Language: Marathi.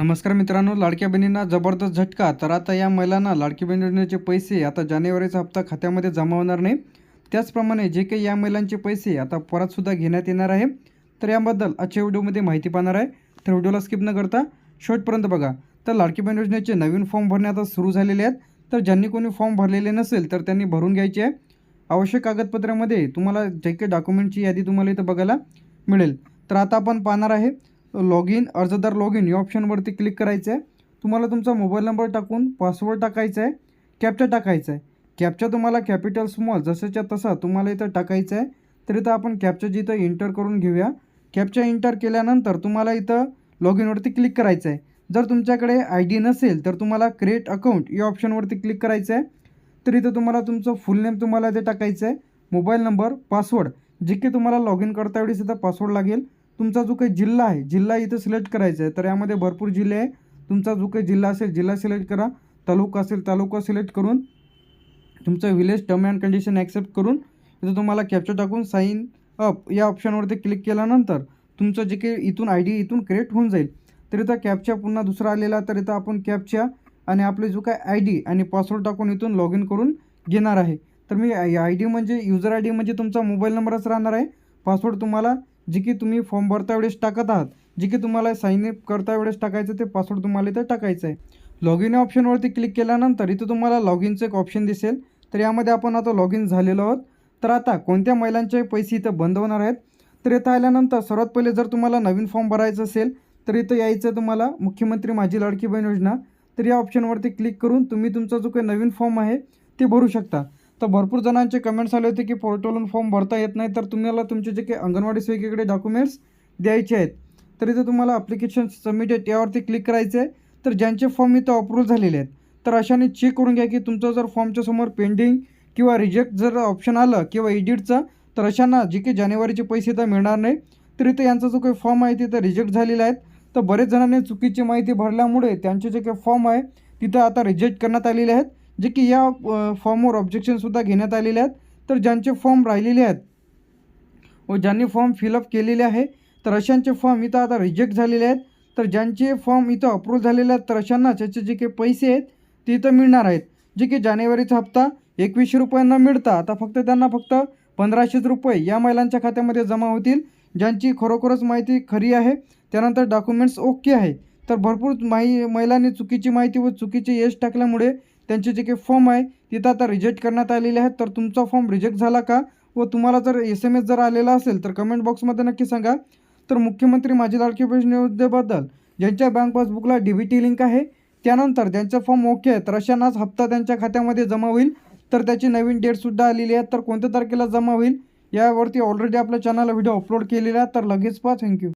नमस्कार मित्रांनो लाडक्या बहिणींना जबरदस्त झटका. तर आता या महिलांना लाडकी बहीण योजनेचे पैसे आता जानेवारीचा हप्ता खात्यामध्ये जमा होणार नाही. त्याचप्रमाणे जे काही या महिलांचे पैसे आता परतसुद्धा घेण्यात येणार आहे तर याबद्दल आजच्या व्हिडिओमध्ये माहिती पाहणार आहे. तर व्हिडिओला स्किप न करता शेवटपर्यंत बघा. तर लाडकी बहीण योजनेचे नवीन फॉर्म भरणे आता सुरू झालेले आहेत. तर ज्यांनी कोणी फॉर्म भरलेले नसेल तर त्यांनी भरून घ्यायचे आहे. आवश्यक कागदपत्रामध्ये तुम्हाला जे काही डॉक्युमेंटची यादी तुम्हाला इथं बघायला मिळेल. तर आता आपण पाहणार आहे लॉग इन अर्जदार लॉग इन या ऑप्शनवरती क्लिक करायचं आहे तुम्हाला तुमचा मोबाईल नंबर टाकून पासवर्ड टाकायचा आहे कॅप्चा टाकायचा आहे कॅप्चा तुम्हाला कॅपिटल स्मॉल जसंच्या तसा तुम्हाला इथं टाकायचं आहे तर इथं आपण कॅप्चा जिथं एंटर करून घेऊया. कॅप्चा एंटर केल्यानंतर तुम्हाला इथं लॉग इनवरती क्लिक करायचं आहे जर तुमच्याकडे आय डी नसेल तर तुम्हाला क्रिएट अकाउंट या ऑप्शनवरती क्लिक करायचं आहे तर इथं तुम्हाला तुमचं फुल नेम तुम्हाला इथे टाकायचं आहे मोबाईल नंबर पासवर्ड जे की तुम्हाला लॉग इन करता वेळेस इथं पासवर्ड लागेल. तुमचा जो काही जिल्हा आहे जिल्हा इथं सिलेक्ट करायचा आहे तर यामध्ये भरपूर जिल्हे आहे. तुमचा जो काही जिल्हा असेल जिल्हा सिलेक्ट करा. तालुका असेल तालुका सिलेक्ट करून तुमचं village term and condition accept करून इथं तुम्हाला कॅप्चर टाकून साईन अप या ऑप्शनवरती क्लिक केल्यानंतर तुमचं जे काही इथून आय डी इथून क्रिएट होऊन जाईल. तर इथं कॅपच्या पुन्हा दुसरा आलेला तर इथं आपण कॅपच्या आणि आपले जो काय आय डी आणि पासवर्ड टाकून इथून लॉग इन करून घेणार आहे. तर मी आय डी म्हणजे युजर आय डी म्हणजे तुमचा मोबाईल नंबरच राहणार आहे. पासवर्ड तुम्हाला जी की तुम्ही फॉर्म भरता वेळेस टाकत आहात. जे की तुम्हाला साईन अप करता वेळेस टाकायचं ते पासवर्ड तुम्हाला इथं टाकायचं आहे. लॉग इन या ऑप्शनवरती क्लिक केल्यानंतर इथं तुम्हाला लॉग इनचं एक ऑप्शन दिसेल. तर यामध्ये आपण आता लॉग इन झालेलो आहोत. तर आता कोणत्या महिलांचे पैसे इथं बंद होणार आहेत? तर इथं आल्यानंतर सर्वात पहिले जर तुम्हाला नवीन फॉर्म भरायचं असेल तर इथं यायचं तुम्हाला मुख्यमंत्री माझी लाडकी बहीण योजना. तर या ऑप्शनवरती क्लिक करून तुम्ही तुमचा जो काही नवीन फॉर्म आहे ते भरू शकता. तर भरपूर जणांचे कमेंट्स आले होते की पोर्टलवरून फॉर्म भरता येत नाही तर तुम्हाला तुमचे जे काही अंगणवाडी सेविकेकडे डॉक्युमेंट्स द्यायचे आहेत तर इथं तुम्हाला ॲप्लिकेशन सबमिटेड यावरती क्लिक करायचं आहे. तर ज्यांचे फॉर्म इथं अप्रूव्ह झालेले आहेत तर अशाने चेक करून घ्या की तुमचं जर फॉर्मच्या समोर पेंडिंग किंवा रिजेक्ट जर ऑप्शन आलं किंवा एडिटचं तर अशांना जे काही जानेवारीचे पैसे तर मिळणार नाही. तर इथं यांचा जो काही फॉर्म आहे तिथं रिजेक्ट झालेला आहे तर बरेच जणांनी चुकीची माहिती भरल्यामुळे त्यांचे जे काही फॉर्म आहे तिथं आता रिजेक्ट करण्यात आलेले आहेत. जे की या फॉर्मवर ऑब्जेक्शनसुद्धा घेण्यात आलेले आहेत. तर ज्यांचे फॉर्म राहिलेले आहेत व ज्यांनी फॉर्म फिलअप केलेले आहे तर अशांचे फॉर्म इथं आता रिजेक्ट झालेले आहेत. तर ज्यांचे फॉर्म इथं अप्रूव्ह झालेले आहेत तर अशांना त्याचे जे काही पैसे आहेत ते इथं मिळणार आहेत. जे की जानेवारीचा हप्ता एकवीसशे रुपयांना मिळता. आता फक्त त्यांना फक्त पंधराशेच रुपये या महिलांच्या खात्यामध्ये जमा होतील. ज्यांची खरोखरच माहिती खरी आहे त्यानंतर डॉक्युमेंट्स ओके आहे. तर भरपूर माही महिलांनी चुकीची माहिती व चुकीचे यश टाकल्यामुळे त्यांचे जे काही फॉर्म आहे तिथं आता रिजेक्ट करण्यात आलेले आहेत. तर तुमचा फॉर्म रिजेक्ट झाला का? व तुम्हाला जर एस एम एस जर आलेला असेल तर कमेंट बॉक्समध्ये नक्की सांगा. तर मुख्यमंत्री माझी लाडकी बहीण योजनेबद्दल ज्यांच्या बँक पासबुकला डी बी टी लिंक आहे त्यानंतर त्यांचा फॉर्म ओके आहे तर अशांनाच हप्ता त्यांच्या खात्यामध्ये जमा होईल. तर त्याची नवीन डेटसुद्धा आलेली आहे. तर कोणत्या तारखेला जमा होईल यावरती ऑलरेडी आपल्या चॅनलला व्हिडिओ अपलोड केलेला आहे. तर लगेच पहा. थँक्यू